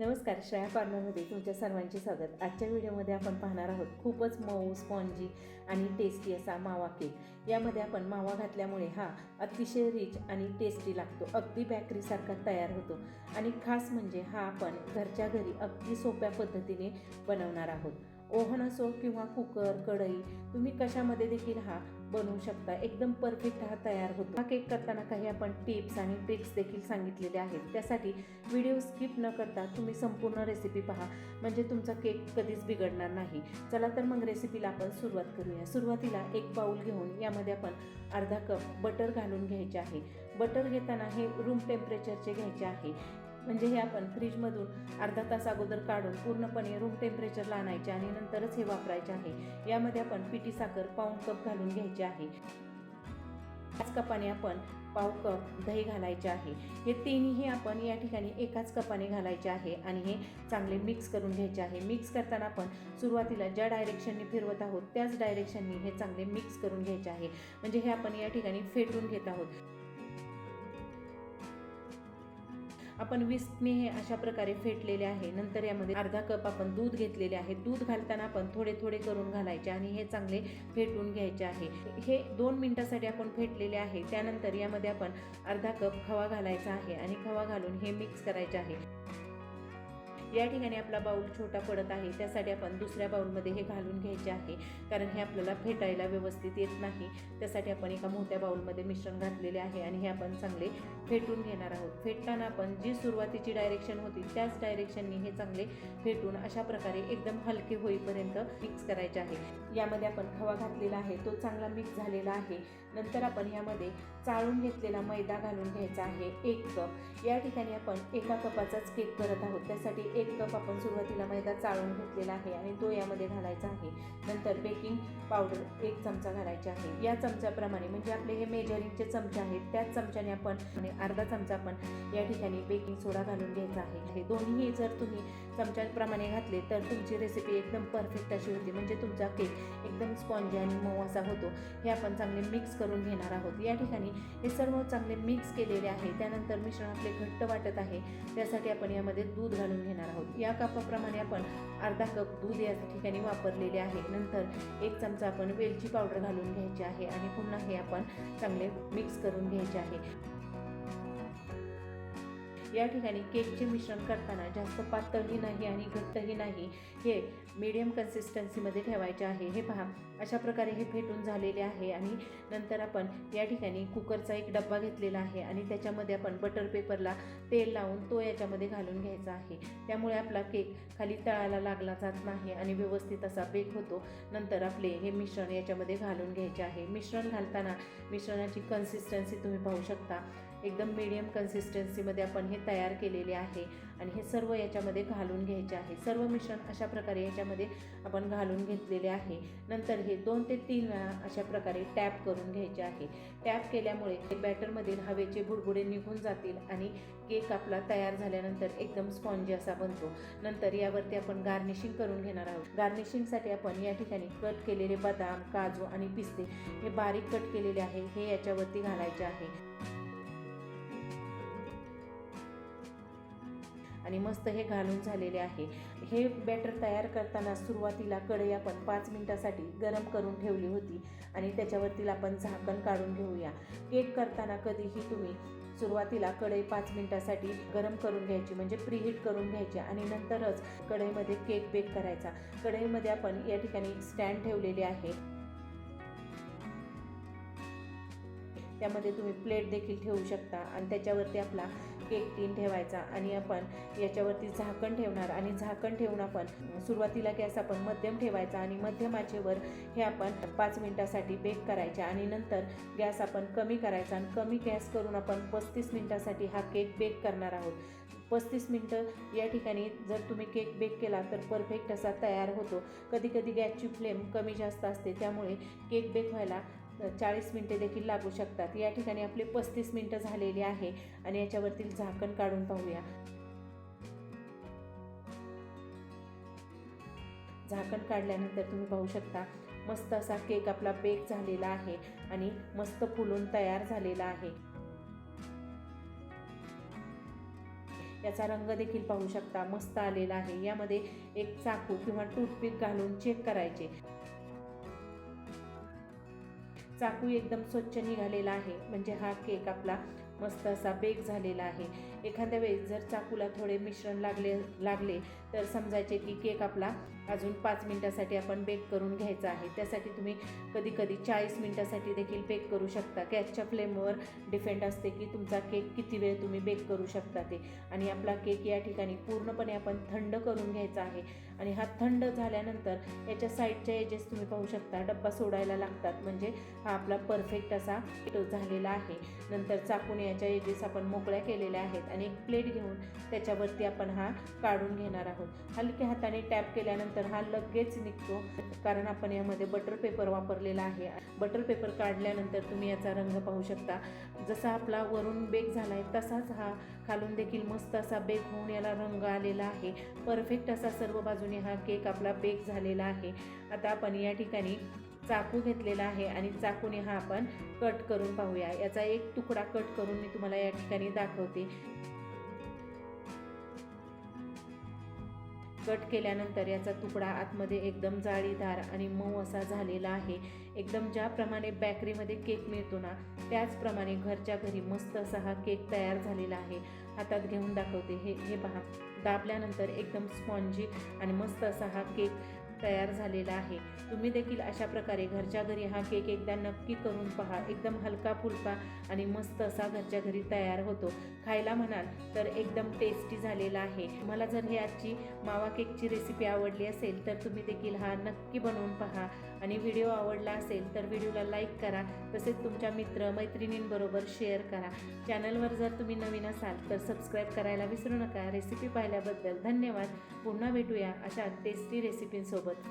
नमस्कार श्रेया पार्लरमध्ये तुमच्या सर्वांचे स्वागत. आजच्या व्हिडिओमध्ये आपण पाहणार आहोत खूपच मऊ स्पॉन्जी आणि टेस्टी असा मावा केक. यामध्ये आपण मावा घातल्यामुळे हा अतिशय रिच आणि टेस्टी लागतो. अगदी बॅकरीसारखा तयार होतो. आणि खास म्हणजे हा आपण घरच्या घरी अगदी सोप्या पद्धतीने बनवणार आहोत. ओव्हन असो किंवा कुकर कढई तुम्ही कशामध्ये देखील हा बनवू शकता. एकदम परफेक्ट हा तयार होतो. हा केक करताना काही आपण टिप्स आणि ट्रिक्स देखील सांगितलेले आहेत. त्यासाठी व्हिडिओ स्किप न करता तुम्ही संपूर्ण रेसिपी पहा. म्हणजे तुमचा केक कधीच बिघडणार नाही. चला तर मग रेसिपीला आपण सुरुवात करूया. सुरुवातीला एक बाऊल घेऊन यामध्ये आपण अर्धा कप बटर घालून घ्यायचे आहे. बटर घेताना हे रूम टेम्परेचरचे घ्यायचे आहे. म्हणजे हे आपण फ्रीजमधून अर्धा तास अगोदर काढून पूर्णपणे रूम टेम्परेचरला आणायचे आणि नंतरच हे वापरायचे आहे. यामध्ये आपण पिठी साखर पाऊण कप घालून घ्यायचे आहे. त्याच कपाने आपण पाव कप दही घालायचे आहे. हे तिन्ही आपण या ठिकाणी एकाच कपाने घालायचे आहे आणि हे चांगले मिक्स करून घ्यायचे आहे. मिक्स करताना आपण सुरुवातीला ज्या डायरेक्शनने फिरवत आहोत त्याच डायरेक्शननी हे चांगले मिक्स करून घ्यायचे आहे. म्हणजे हे आपण या ठिकाणी फेटून घेत आहोत. आपण विस्कने हे अशा प्रकारे फेटलेले आहे. नंतर यामध्ये अर्धा कप आपण दूध घेतलेले आहे. दूध घालताना आपण थोडे थोडे करून घालायचे आणि हे चांगले फेटून घ्यायचे आहे. हे दोन मिनिटासाठी आपण फेटलेले आहे. त्यानंतर यामध्ये आपण अर्धा कप खवा घालायचा आहे आणि खवा घालून हे मिक्स करायचे आहे. या ठिकाणी आपला बाऊल छोटा पडत आहे. त्यासाठी आपण दुसऱ्या बाऊलमध्ये हे घालून घ्यायचे आहे. कारण हे आपल्याला फेटायला व्यवस्थित येत नाही. त्यासाठी आपण एका मोठ्या बाऊलमध्ये मिश्रण घातलेले आहे आणि हे आपण चांगले फेटून घेणार आहोत. फेटताना आपण जी सुरुवातीची डायरेक्शन होती त्याच डायरेक्शननी हे चांगले फेटून अशा प्रकारे एकदम हलके होईपर्यंत मिक्स करायचे आहे. यामध्ये आपण खवा घातलेला आहे. तो चांगला मिक्स झालेला आहे. नंतर आपण यामध्ये चाळून घेतलेला मैदा घालून घ्यायचा आहे. एक कप. या ठिकाणी आपण एका कपाचाच केक करत आहोत. त्यासाठी एक कप आपण सुरुवातीला मैदा चाळून घेतलेला आहे आणि तो यामध्ये घालायचा आहे. नंतर बेकिंग पावडर एक चमचा घालायचा आहे. या चमच्याप्रमाणे म्हणजे आपले हे मेजरिंगचे चमचे आहेत त्याच चमच्याने आपण आणि अर्धा चमचा आपण या ठिकाणी बेकिंग सोडा घालून घ्यायचा आहे. हे दोन्हीही जर तुम्ही चमच्याप्रमाणे घातले तर तुमची रेसिपी एकदम परफेक्ट अशी होती. म्हणजे तुमचा केक एकदम स्पॉन्जी आणि मऊ असा होतो. हे आपण चांगले मिक्स करून घेणार आहोत. या ठिकाणी हे सर्व चांगले मिक्स केलेले आहे. त्यानंतर मिश्रण आपले घट्ट वाटत आहे. त्यासाठी आपण यामध्ये दूध घालून घेणार आहोत. या कपाप्रमाणे आपण अर्धा कप दूध या ठिकाणी वापरलेले आहे. नंतर एक चमचा आपण वेलची पावडर घालून घ्यायची आहे आणि पुन्हा हे आपण चांगले मिक्स करून घ्यायचे आहे. या ठिकाणी केकचे मिश्रण करताना जास्त पातळही नाही आणि घट्टही नाही हे मीडियम कन्सिस्टन्सीमध्ये ठेवायचे आहे. हे पहा अशा प्रकारे हे फेटून झालेले आहे आणि नंतर आपण या ठिकाणी कुकरचा एक डब्बा घेतलेला आहे आणि त्याच्यामध्ये आपण बटर पेपरला तेल लावून तो याच्यामध्ये घालून घ्यायचा आहे. त्यामुळे आपला केक खाली तळाला लागला जात नाही आणि व्यवस्थित असा बेक होतो. नंतर आपले हे मिश्रण याच्यामध्ये घालून घ्यायचे आहे. मिश्रण घालताना मिश्रणाची कन्सिस्टन्सी तुम्ही पाहू शकता. एकदम मीडियम कन्सिस्टन्सीमध्ये आपण हे तयार केलेले आहे. आणि हे सर्व याच्यामध्ये घालून घ्यायचे आहे. सर्व मिश्रण अशा प्रकारे याच्यामध्ये आपण घालून घेतलेले आहे. नंतर हे दोन ते तीन वेळा अशा प्रकारे टॅप करून घ्यायचे आहे. टॅप केल्यामुळे बॅटरमधील हवेचे बुडबुडे निघून जातील आणि केक आपला तयार झाल्यानंतर एकदम स्पॉन्जी असा बनतो. नंतर यावरती आपण गार्निशिंग करून घेणार आहोत. गार्निशिंगसाठी आपण या ठिकाणी कट केलेले बदाम काजू आणि पिस्ते हे बारीक कट केलेले आहे. हे याच्यावरती घालायचे आहे. आणि मस्त हे घालून झालेले आहे. हे बॅटर तयार करताना सुरुवातीला कढई आपण पाच मिनटासाठी गरम करून ठेवली होती आणि त्याच्यावरती आपण झाकण काढून घेऊया. केक करताना कधीही तुम्ही सुरुवातीला कढई पाच मिनटासाठी गरम करून घ्यायची म्हणजे प्रीहीट करून घ्यायची आणि नंतरच कढईमध्ये केक बेक करायचा. कढईमध्ये आपण या ठिकाणी स्टँड ठेवलेले आहे. त्यामध्ये तुम्ही प्लेट देखील ठेवू शकता आणि त्याच्यावरती आपला केक टीन ठेवायचा आणि आपण याच्यावरती झाकण ठेवणार आणि झाकण ठेवून आपण सुरुवातीला गॅस आपण मध्यम ठेवायचा आणि मध्यम आचेवर हे आपण पाच मिनटासाठी बेक करायचे आणि नंतर गॅस आपण कमी करायचा आणि कमी गॅस करून आपण पस्तीस मिनटासाठी हा केक बेक करणार आहोत. पस्तीस मिनटं या ठिकाणी जर तुम्ही केक बेक केला तर परफेक्ट असा तयार होतो. कधी कधी गॅसची फ्लेम कमी जास्त असते त्यामुळे केक बेक व्हायला चाळीस मिनटे देखील लागू शकतात. या ठिकाणी आपले पस्तीस मिनटं झालेली आहे आणि याच्यावरती झाकण काढून पाहूया. झाकण काढल्यानंतर तुम्ही पाहू शकता मस्त असा केक आपला बेक झालेला आहे आणि मस्त फुलून तयार झालेला आहे. याचा रंग देखील पाहू शकता मस्त आलेला आहे. यामध्ये एक चाकू किंवा टूथपिक घालून चेक करायचे. चाकू एकदम स्वच्छ निघालेला आहे. म्हणजे हा केक आपला मस्त असा बेक झालेला आहे. एखाद्या वेळेस जर चाकूला थोडे मिश्रण लागले लागले तर समजायचे की केक आपला अजून पाच मिनटासाठी आपण बेक करून घ्यायचा आहे. त्यासाठी तुम्ही कधी कधी चाळीस मिनटासाठी देखील बेक करू शकता. गॅसच्या फ्लेमवर डिपेंड असते की तुमचा केक किती वेळ तुम्ही बेक करू शकता ते. आणि आपला केक या ठिकाणी पूर्णपणे आपण थंड करून घ्यायचा आहे. आणि हा थंड झाल्यानंतर याच्या साईडच्या एजेस तुम्ही पाहू शकता. डब्बा सोडायला लागतात. म्हणजे हा आपला परफेक्ट असा झालेला आहे. नंतर चाकून याच्या एजेस आपण मोकळ्या केलेल्या आहेत. आहेत आणि एक प्लेट घेऊन त्याच्यावरती आपण हा काढून घेणार आहोत. हलक्या हाताने टॅप केल्यानंतर हा लगेच निघतो कारण आपण यामध्ये बटर पेपर वापरलेला आहे. बटर पेपर काढल्यानंतर तुम्ही याचा रंग पाहू शकता. जसा आपला वरून बेक झाला आहे तसाच हा खालून देखील मस्त असा बेक होऊन याला रंग आलेला आहे. परफेक्ट असा सर्व बाजूने हा केक आपला बेक झालेला आहे. आता आपण या ठिकाणी चाकू घेतलेला आहे आणि चाकूने हा आपण कट करून पाहूया. याचा एक तुकडा कट करून मी तुम्हाला या ठिकाणी दाखवते. कट केल्यानंतर याचा तुकडा आतमध्ये एकदम जाळीदार आणि मऊ असा झालेला आहे. एकदम ज्याप्रमाणे बेकरीमध्ये केक मिळतो ना त्याचप्रमाणे घरच्या घरी मस्त असा हा केक तयार झालेला आहे. हातात घेऊन दाखवते हे हे पहा. दाबल्यानंतर एकदम स्पॉन्जी आणि मस्त असा हा केक तयार झालेला आहे. तुम्ही देखील अशा प्रकारे घरच्या घरी हा केक एकदा नक्की करून पहा. एकदम हलका फुलका आणि मस्त असा घरच्या घरी तयार होतो. खायला म्हणाल तर एकदम टेस्टी झालेला आहे. मला जर हे आजची मावा केकची रेसिपी आवडली असेल तर तुम्ही देखील हा नक्की बनवून पहा. आणि व्हिडिओ आवडला असेल तर व्हिडिओला लाईक करा तसेच तुमच्या मित्र मैत्रिणींबरोबर शेअर करा. चॅनलवर जर तुम्ही नवीन असाल तर सबस्क्राईब करायला विसरू नका. रेसिपी पाहिल्याबद्दल धन्यवाद. पुन्हा भेटूया अशा टेस्टी रेसिपींसोबत